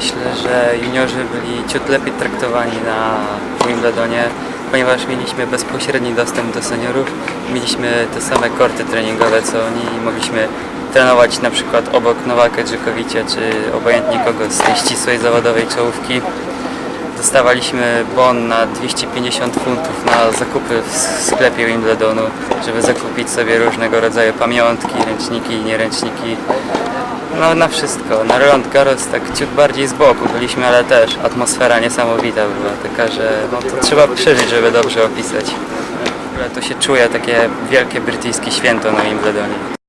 seniorzy byli ciut lepiej traktowani na Wimbledonie, ponieważ mieliśmy bezpośredni dostęp do seniorów, mieliśmy te same korty treningowe co oni i mogliśmy trenować na przykład obok Nowaka Dżykowicza czy obojętnie kogo z tej ścisłej zawodowej czołówki. Dostawaliśmy bon na 250 funtów na zakupy w sklepie Wimbledonu, żeby zakupić sobie różnego rodzaju pamiątki, ręczniki, nieręczniki. No na wszystko. Na Roland Garros tak ciut bardziej z boku byliśmy, ale też atmosfera niesamowita była, taka, że no, to trzeba przeżyć, żeby dobrze opisać. W ogóle to się czuje takie wielkie brytyjskie święto na Wimbledonie.